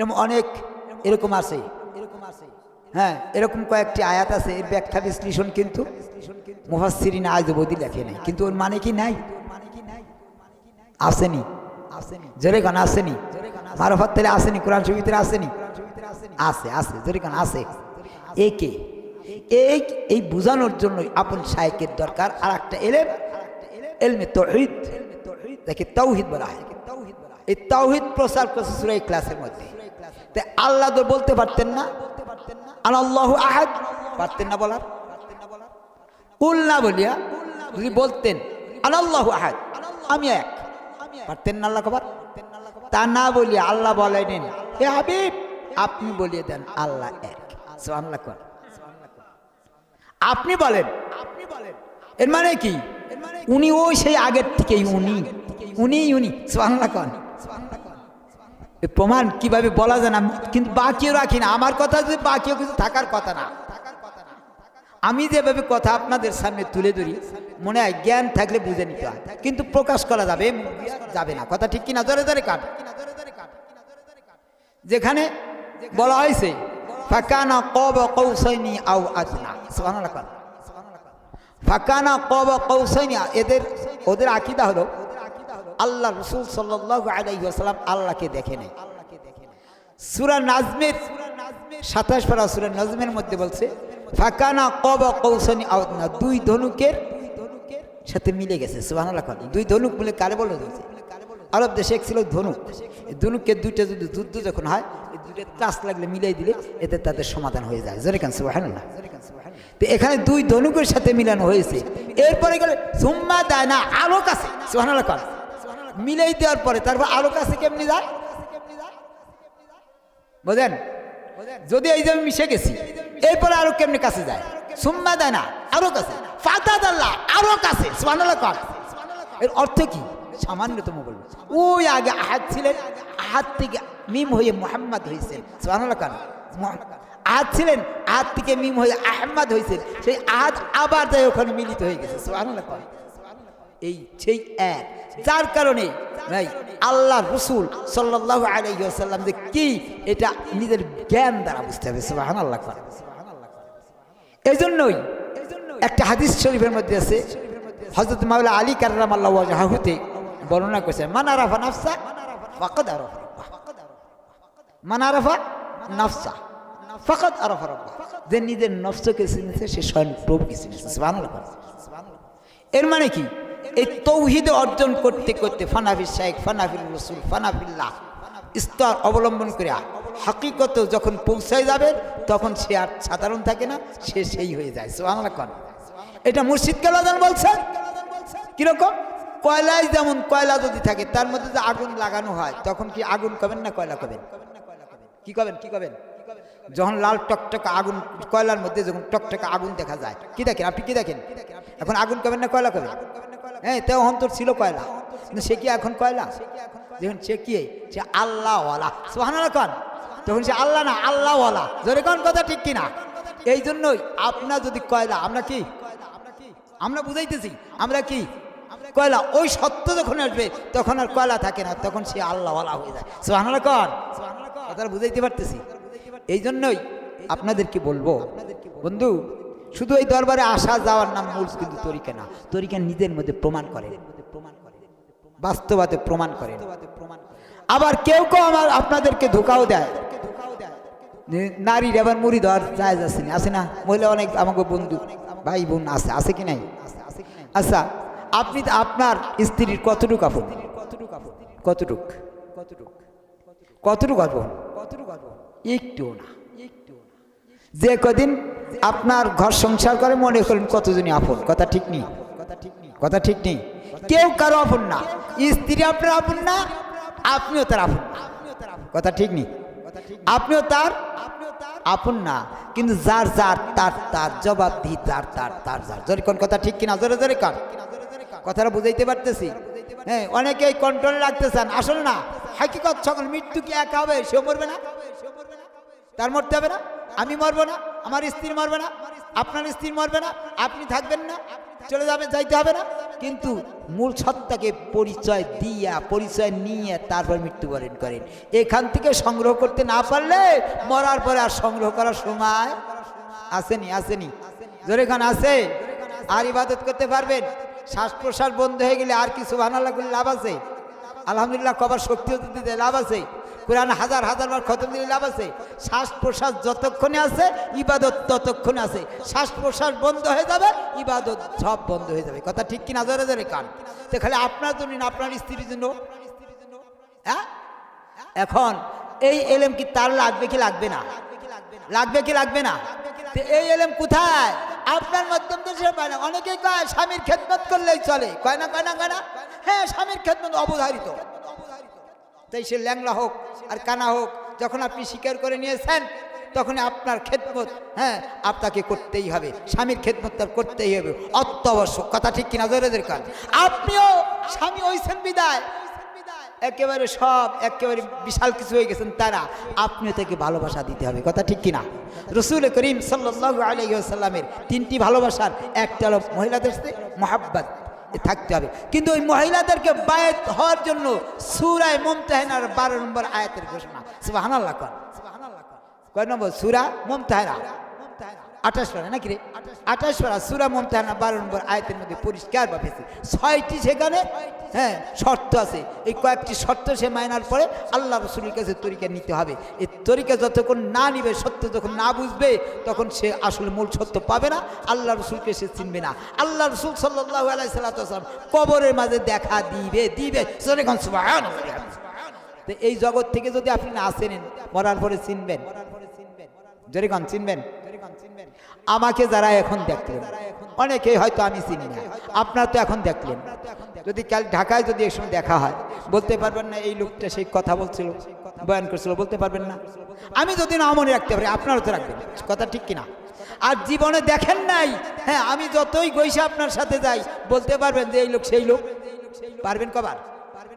এরকম অনেক এরকম আছে। এরকম আছে হ্যাঁ এরকম কয়েকটি আয়াত আছে, এর ব্যাখ্যা বিশ্লেষণ কিন্তু মুহাসিরিন আজবদি লেখে নাই। কিন্তু ওর মানে কি নাই? আসেনি। জোরে গান আসেনি। মারফত তেলে আসেনি, কোরআন শরীফের আসেনি? আছে আছে, জোরে গান আছে। একে এই এই বোঝানোর জন্যই আপন শায়কের দরকার আর একটা এলেম, এলমে তৌহিদ, যাকে তৌহিদ বলা হয়। এই তৌহিদ প্রচার করছে সুরা এই ক্লাসের মধ্যে। তাই আল্লাহ তো বলতে পারতেন না। আল্লাহ আহাদ। পারতেন না বলার? কুল না বলিয়া, যদি বলতেন আল্লাহ আহাদ, আমি এক। পারতেন না আল্লাহ কবার? তা না বলিয়া আল্লাহ বলেন হে হাবিব, আপনি বলিয়ে দেন আল্লাহ এক। সুবহানাল্লাহ কর। আপনি বলেন। আপনি বলেন এর মানে কি? উনি ওই সেই আগের থেকেই উনি। উনি উনি। সুবহানাল্লাহ কর। এ প্রমাণ কীভাবে বলা যায় না, কিন্তু বাকিও রাখি না। আমার কথা যদি বাকিও কিছু থাকার কথা না। আমি যেভাবে কথা আপনাদের সামনে তুলে ধরি, মনে হয় জ্ঞান থাকলে বুঝে নিতে হয়। কিন্তু প্রকাশ করা যাবে যাবে না। কথা ঠিক কিনা? জোরে জোরে কাট। যেখানে বলা হয়েছে, ফাকানা কব কৌসৈনি আও আজনা। ফাকানা কব কৌসৈনি এদের, ওদের আকিদা হলো আল্লাহ রসুল সাল্লাহ আলাইসাল্লাম আল্লাহকে দেখে নেই সুরা নাজমের সাতাশ পারা সুরা নাজমের মধ্যে বলছে, ফাঁকানা কব কৌশনী আওতনা দুই ধনুকের সাথে মিলে গেছে। সুবাহান্লাহ খান দুই ধনুক বলে কারে বলে দিয়েছে আরব দেশে এক ছিল ধনুক। এই ধনুকের দুইটা যদি যুদ্ধ যখন হয়, এই দুইটা ত্রাস লাগলে মিলাই দিলে এতে তাদের সমাধান হয়ে যায়। জোরে কান সুবাহান্লাহ তো এখানে দুই ধনুকের সাথে মিলানো হয়েছে। এরপরে গেলে, সুম্মা দেয় না আলো কাছে সুবাহান্লাহ খান মিলাই দেওয়ার পরে, তারপর আলো কাছে কেমনি যায়? বোঝেন? যদি এই যে আমি মিশে গেছি, এরপরে আরও কেমনি কাছে যায়? সুম্মা দেয় না, আরও কাছে। ফাতা দাল্লা, আরও কাছে। এর অর্থ কি? সামান্যতম বলব। ওই আগে আহাত ছিলেন আহাত থেকে মিম হয়ে মোহাম্মদ হয়েছেন সুবহানাল্লাহ কর। আহাদ ছিলেন, আহাদ থেকে মিম হয়ে আহম্মদ হয়েছেন সেই আহাদ আবার যায় ওখানে মিলিত হয়ে গেছে। সুবহানাল্লাহ কর। এই সেই এক। যার কারণে, ভাই আল্লাহ রসুল সাল্লাহ আলাইসাল্লাম যে কি, এটা নিজের জ্ঞান দ্বারা বুঝতে হবে সুবাহান আল্লাহ এই জন্যই একটা হাদিস শরীফের মধ্যে আছে হজরত মাওলা আলী কার্রাম আল্লাহ জাহাহুতে বর্ণনা করেছেন মানারাফা নাফসা, ফাকদ আরফা মানারাফা নাফসা, ফাকদ আরফা যে নিজের নফসকে চিনেছে, সে স্বয়ং প্রভুকে চিনেছে এর মানে কি? এই তৌহিদ অর্জন করতে করতে ফানাফির শাহেক ফানাফিল রসুল, ফানাফিল্লাহ স্তর অবলম্বন করে হাকিকত যখন পৌঁছায় যাবে, তখন সে আর সাধারণ থাকে না, সে সেই হয়ে যায়। সোহাংলা কন। এটা মুর্শিদ কালাদান বলছেন? কীরকম? কয়লায় যেমন কয়লা যদি থাকে, তার মধ্যে যে আগুন লাগানো হয়, তখন কি আগুন কবেন না কয়লা কবেন? কি কবেন কি কবেন? যখন লাল টকটকা আগুন, কয়লার মধ্যে যখন টকটকা আগুন দেখা যায়, কি দেখেন? আপনি কি দেখেন? এখন আগুন কবেন না কয়লা কবেন? হ্যাঁ তেও অন্তর ছিল কয়লা? কিন্তু সে কি এখন কয়লা? যখন সে কি? সে আল্লাহওয়ালা। সোহানা কন। তখন সে আল্লাহ না, আল্লাহওয়ালা। জোরে কোন কথা ঠিক কিনা? এই জন্যই আপনার যদি কয়লা, আমরা কি? আমরা বুঝাইতেছি, আমরা কি? কয়লা, ওই সত্য যখন আসবে, তখন আর কয়লা থাকে না, তখন সে আল্লাহওয়ালা হয়ে যায়। সোহানা কন। কথাটা বুঝাইতে পারতেছি। এই জন্যই আপনাদেরকে বলব, বন্ধু শুধু এই দরবারে আসা যাওয়ার নাম মূল কিন্তু তরিকা না। তরিকা নিজের মধ্যে প্রমাণ করে বাস্তবাতে প্রমাণ করে আবার কেউ কেউ আমার আপনাদেরকে ধোকাও দেয়। নারীর আবার মুড়ি দেওয়ার যায় আছে না? আছে না? মহিলা অনেক আমাকে বন্ধু, ভাই বোন আছে আছে কি নাই? আচ্ছা আপনি আপনার স্ত্রীর কতটুক আপন? কতটুক? কতটুক কতটুক আপন? কতটুক আপন একটু না। একটু যে কদিন আপনার ঘর সংসার করে মনে করেন কতজনই আপন। কথা ঠিক নেই? কথা ঠিক নেই? কেউ কারও আপন না। স্ত্রী আপনার আপন না, আপনিও তার আপন কথা ঠিক নেই? আপনিও তার আপন না। কিন্তু যার যার, তার তার জবাব দিই, তার তার তার যার। জোরে কোন কথা ঠিক কিনা? জোরে জোরে কার কথাটা বুঝাইতে পারতেছি? হ্যাঁ অনেকেই কন্ট্রোলে রাখতে চান। আসলে না, হাকিকত, সকল মৃত্যু কি একা হবে? সেও মরবে না। তার মরতে হবে না? আমি মরবো না, আমার স্ত্রী মরবে না, আপনার স্ত্রী মরবে না, আপনি থাকবেন না, চলে যাবে, যাইতে হবে না। কিন্তু মূল সত্তাকে পরিচয় দিয়া, পরিচয় নিয়ে তারপর মৃত্যুবরণ করেন। এখান থেকে সংগ্রহ করতে না পারলে মরার পরে আর সংগ্রহ করার সময় আসেনি আসেনি। জোরে খান আছে? আর ইবাদত করতে পারবেন? শ্বাস প্রশ্বাস বন্ধ হয়ে গেলে আর কিছু বানালা করলে লাভ আছে? আলহামদুলিল্লাহ, কবার শক্তিও দিতে লাভ আছে। কোরআন হাজার হাজার বার খতম দিলে লাভ আছে। শ্বাস প্রশ্বাস যতক্ষণে আছে, ইবাদত ততক্ষণে আছে। শ্বাস প্রশ্বাস বন্ধ হয়ে যাবে, ইবাদত সব বন্ধ হয়ে যাবে। কথা ঠিক কিনা? জোরে জোরে কান। তো খালি আপনার জন্য না, আপনার স্ত্রীর জন্য। হ্যাঁ? এখন এই এলেম কি তার লাগবে কি লাগবে না? লাগবে কি লাগবে না? এই এলেম কোথায়? আপনার মাধ্যম তো সে পায় না। অনেকেই কয়, স্বামীর খেদমত করলেই চলে। কয় না কয় না কয় না? হ্যাঁ স্বামীর খেদমত অবধারিত। তাই সে ল্যাংলা হোক আর কানা হোক, যখন আপনি স্বীকার করে নিয়েছেন তখন আপনার খেদমত হ্যাঁ আপনাকে করতেই হবে। স্বামীর খেদমত তার করতেই হবে। অত্যাবশ্যক। কথা ঠিক কিনা? জোরেদের কাজ আপনিও স্বামী হয়েছেন বিদায়। একেবারে সব, একেবারে বিশাল কিছু হয়ে গেছেন তারা। আপনিও তাকে ভালোবাসা দিতে হবে। কথা ঠিক কিনা? রসুল করিম সাল্লাহ আলাইসাল্লামের তিনটি ভালোবাসার, একটা হলো মহিলাদের সাথে, মহাব্বাত। থাকতে হবে। কিন্তু ওই মহিলাদেরকে বায়াত হওয়ার জন্য সুরায় মমতাহিনার বারো নম্বর আয়াতের ঘোষণা। সুবাহান্লাহ কর। কয় নম্বর? সুরা মমতাহেনা। আঠাশ নাকি রে? আঠাশ পারা সুরা মমতাহানা বারো নম্বর আয়তের মধ্যে পরিষ্কার ভাবেছে ছয়টি সেখানে হ্যাঁ শর্ত আছে। এই কয়েকটি শর্ত সে মায়নার পরে আল্লাহ রসুলের কাছে তরিকা নিতে হবে। এই তরিকা যতক্ষণ না নিবে, সত্য যখন না বুঝবে, তখন সে আসলে মূল সত্য পাবে না, আল্লাহ রসুলকে সে চিনবে না। আল্লাহ রসুল সাল্লাহ আলাইসাল্লাম কবরের মাঝে দেখা দিবে দিবে। এই জগৎ থেকে যদি আপনি না আসেন, মরার পরে চিনবেন। জরিগণ চিনবেন? আমাকে যারা এখন দেখলেন, অনেকেই হয়তো আমি চিনি না। আপনার তো এখন দেখলেন। যদি কাল ঢাকায় যদি এই সময় দেখা হয়, বলতে পারবেন না এই লোকটা সেই কথা বলছিল, বয়ান করছিল, বলতে পারবেন না। আমি যদি না মনে রাখতে পারি, আপনারও তো রাখবেন। কথা ঠিক কিনা? আর জীবনে দেখেন নাই হ্যাঁ আমি যতই গৈসা আপনার সাথে যাই, বলতে পারবেন যে এই লোক সেই লোক। পারবেন কবার?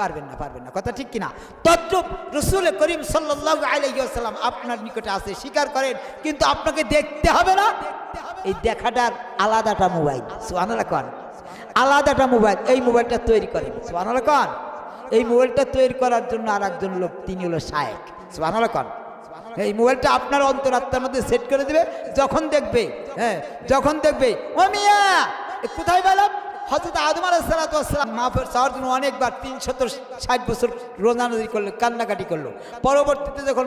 পারবেন না পারবেন না। কথা ঠিক কিনা? তদ্রুপ রসুল করিম সাল্লাহ আলাইসাল্লাম আপনার নিকটে আছে, স্বীকার করেন, কিন্তু আপনাকে দেখতে হবে না। এই দেখাটার আলাদাটা মোবাইল। সোহানালা কন। আলাদাটা মোবাইল। এই মোবাইলটা তৈরি করেন। সোহানালা কন। এই মোবাইলটা তৈরি করার জন্য আর একজন লোক, তিনি হলো শায়েক। সোহানালা কন। এই মোবাইলটা আপনার অন্তরাত্মার মধ্যে সেট করে দেবে, যখন দেখবে হ্যাঁ যখন দেখবে, ও মিয়া কোথায় পেলাম? হজরত আদম আলাহিসাল্লাম মাফের চাওয়ার জন্য অনেকবার তিনশত ষাট বছর রোজানদি করল, কান্নাকাটি করল। পরবর্তীতে যখন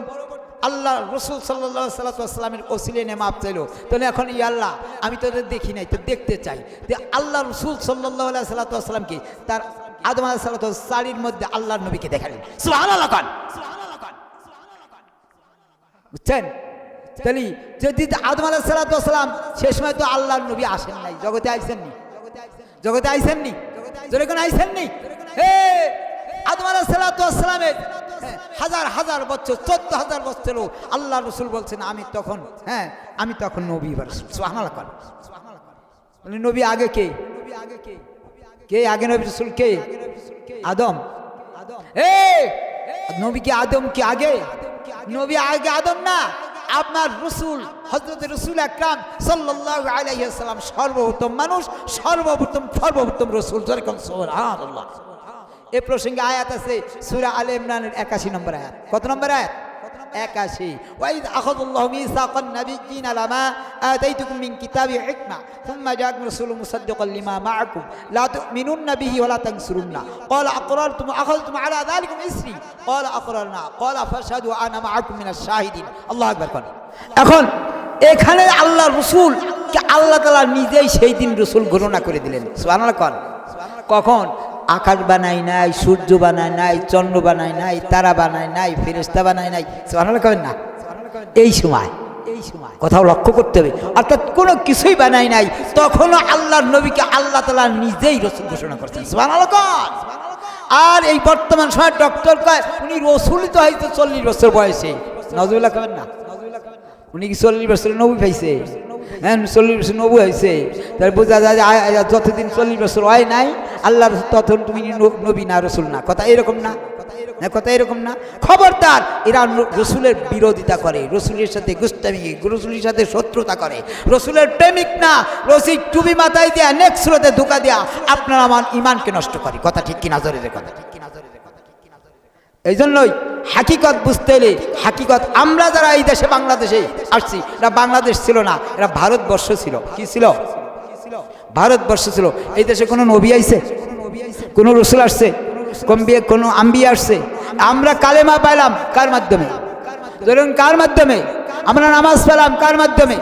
আল্লাহ রসুল সাল্লাহ সাল্লামের ওসিলে নে মাপ চাইলো, তাহলে এখন ই আল্লাহ, আমি তোদের দেখি নাই, তো দেখতে চাই। যে আল্লাহ রসুল সাল্লাহ সাল্লাতামকে তার আদম আলাহ সাল্লাহ শাড়ির মধ্যে আল্লাহর নবীকে দেখালেন। সুবহানাল্লাহ খান বুঝছেন? তাহলে যদি আদম আলাহ সাল্লাম সে সময় তো আল্লাহর নবী আসেন নাই, জগতে আইসেননি জগতে আইসেননি? জোরে কোন আইসেননি? হে! আদম আলাহ সাল্লামের হাজার হাজার বছর চোদ্দ হাজার বছর আল্লাহ রসুল বলছেন আমি তখন হ্যাঁ আমি তখন নবী সোহানাল কর মানে নবী আগে কে? কে? আগে নবী রসুল কে? আদম। এ নবী কি আদম কি আগে? নবী আগে আদম না? আপনার রসুল হজরত রসুল আকরাম সাল্লাহ আলাইসাল্লাম সর্বপ্রথম মানুষ, সর্বপ্রথম সর্বপ্রথম রসুল। যেরকম এ প্রসঙ্গে আয়াত আছে, সুরা আলে ইমরানের একাশি নম্বর আয়াত। কত নম্বর আয়াত? একাশি। ওয়াইদ আখাযুল্লাহু মিসাকান নাবিয়্যিনা লামা আতাইতুকুম মিন কিতাবি হিকমা থুম্মা জাআকুম রাসূলুম মুসাদ্দিকান লিমা মাআকুম। লা তুমিনুন্না বিহি ওয়া লা তানসুরুন্না। ক্বালা আকরারতুম আখাযতুম আলা যালিকুম ইসরি। ক্বালা আকরারনা, ক্বালা ফাশহাদু আনা মাআকুম মিনাশ শাহিদিন। আল্লাহু আকবার এখন এখানে আল্লাহ রসুল আল্লাহ তাআলা নিজেই সেই দিন রসুল ঘোষণা করে দিলেন। সুবহানাল্লাহ কখন? আকাশ বানাই নাই, সূর্য বানায় নাই, চন্দ্র বানায় নাই, তারা বানায় নাই ফেরেস্তা বানায় নাই। বানালে কবেন না? এই সময় এই সময় কোথাও লক্ষ্য করতে হবে। অর্থাৎ কোনো কিছুই বানাই নাই, তখনও আল্লাহর নবীকে আল্লাহ তালা নিজেই রসুল ঘোষণা করছেন। বানালো আর এই বর্তমান সময় ডক্টর কয়, উনি রসুলই তো হয়তো চল্লিশ বছর বয়সে। নজরুল্লাহ কবেন না? উনি কি চল্লিশ বছরের নবী পাইছে? চল্লিশ বছর নবু হয়েছে। তাহলে বোঝা যায় যে যতদিন চল্লিশ বছর হয় নাই আল্লাহ তখন তুমি নবী না, রসুল না। কথা এরকম না। কথা এরকম না। খবরদার, এরা রসুলের বিরোধিতা করে, রসুলের সাথে গুস্তামি, রসুলের সাথে শত্রুতা করে। রসুলের প্রেমিক না। রসি টুবি মাথায় দেয়া নেক্সট স্রোতে ধোকা দেয়া আপনার আমার ইমানকে নষ্ট করে। কথা ঠিক কিনা, জোরে কথা ঠিক কিনা, জোরে এই জন্যই হাকিকত বুঝতে এলে হাকিকত আমরা যারা এই দেশে, বাংলাদেশে আসছি, এরা বাংলাদেশ ছিল না, এরা ভারতবর্ষ ছিল। কি ছিল? ভারতবর্ষ ছিল। এই দেশে কোনো নবী আইছে? কোনো রসুল আসছে? কম্বিয়ে কোনো আম্বিয়া আসছে? আমরা কালেমা পাইলাম কার মাধ্যমে? ধরুন কার মাধ্যমে? আমরা নামাজ পেলাম কার মাধ্যমে?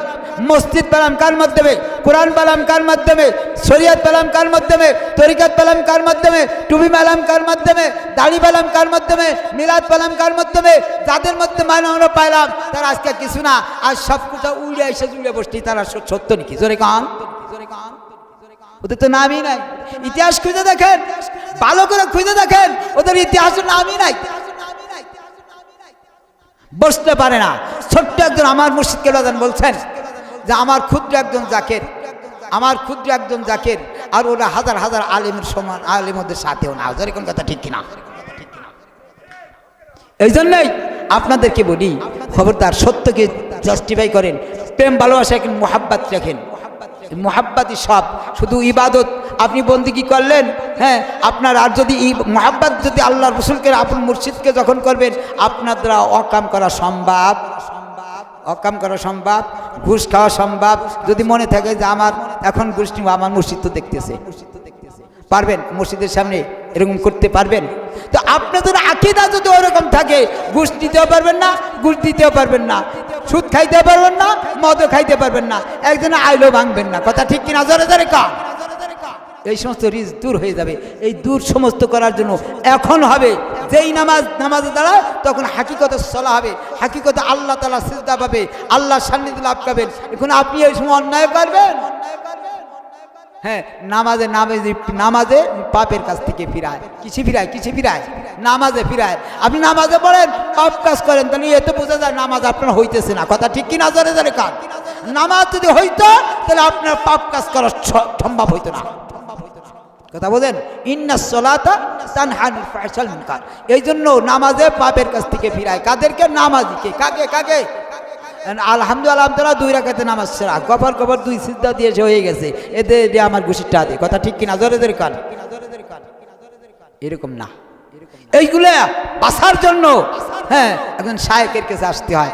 মসজিদ পেলাম কার মাধ্যমে? কোরআন পেলাম কার মাধ্যমে, শরিয়ত পেলাম কার মাধ্যমে, তরিকাত পেলাম কার মাধ্যমে টুবি পেলাম কার মাধ্যমে, দাড়ি পেলাম কার মাধ্যমে, মিলাদ পেলাম কার মাধ্যমে, যাদের মধ্যে মানে আমরা পাইলাম, তারা আজকে কিছু না, আর সব কিছু উড়ে এসে জুড়ে বসছি তারা সত্য নাকি? জোরে কান। ওদের তো নামই নাই। ইতিহাস খুঁজে দেখেন, ভালো করে খুঁজে দেখেন, ওদের ইতিহাসের নামই নাই। বসতে পারে না। ছোট্ট একজন আমার মুর্শিদ কেলাদান বলছেন যে আমার ক্ষুদ্র একজন জাকের, আমার ক্ষুদ্র একজন জাকের, আর ওরা হাজার হাজার আলেমের সমান, আলেমদের সাথেও না। যেরকম কথা ঠিক কিনা? এই জন্যই আপনাদেরকে বলি, খবরদার, সত্যকে জাস্টিফাই করেন, প্রেম, ভালোবাসা রাখেন, মোহাব্বাত রাখেন। মোহাব্বাতই সব। শুধু ইবাদত, আপনি বন্দিগি করলেন? হ্যাঁ আপনার আর যদি ই, মোহাব্বাত যদি আল্লাহ রসুলকে, আপন মুর্শিদকে যখন করবেন, আপনার দ্বারা অকাম করা সম্ভব। অকাম করা সম্ভব, ঘুষ খাওয়া সম্ভব। যদি মনে থাকে যে আমার এখন নিব আমার মুর্শিদ তো দেখতেছে। পারবেন মসজিদের সামনে এরকম করতে পারবেন? তো আপনাদের আকিদা যদি ওরকম থাকে, ঘুষ দিতেও পারবেন না, ঘুষ দিতেও পারবেন না। সুদ খাইতে পারবেন না, মদও খাইতে পারবেন না। একজনে আইলো ভাঙবেন না। কথা ঠিক কিনা? জোরে জোরে কা এই সমস্ত রিজ দূর হয়ে যাবে। এই দূর সমস্ত করার জন্য এখন হবে। যেই নামাজ, নামাজে দাঁড়ায় তখন হাকিকতে চলা হবে। হাকিকতে আল্লাহ তালা সিজদা পাবে, আল্লাহ সান্নিধ্য লাভ পাবেন। এখন আপনি এই সময় অন্যায় করবেন? হ্যাঁ নামাজে নামাজে নামাজে পাপের কাছ থেকে ফিরায়। কিছু ফিরায়? কিছু ফিরায়? নামাজে ফিরায়। আপনি নামাজে পড়েন, পাপ কাজ করেন, তাহলে এত বোঝা যায় নামাজ আপনার হইতেছে না। কথা ঠিক কি না জোরে কান? নামাজ যদি হইতো, তাহলে আপনার পাপ কাজ করা সম্ভব হইতো না। কথা বলেন, ইন্না সলাতা তানহানিল ফাহশাল মুনকার। এই জন্য নামাজে পাপের কাছ থেকে ফিরায়। কাদেরকে নামাজিকে কাকে কাকে? আলহামদুলিল্লাহ আলহামদুলিল্লাহ, দুই রাখাতে নামাজ সেরা কবর কবর দুই সিদ্ধা দিয়েছে হয়ে গেছে। এতে দিয়ে আমার ঘুষিটা দে। কথা ঠিক কিনা? জোরে জোরে কান। এরকম না। এইগুলা বাসার জন্য হ্যাঁ এখন শায়কের কাছে আসতে হয়।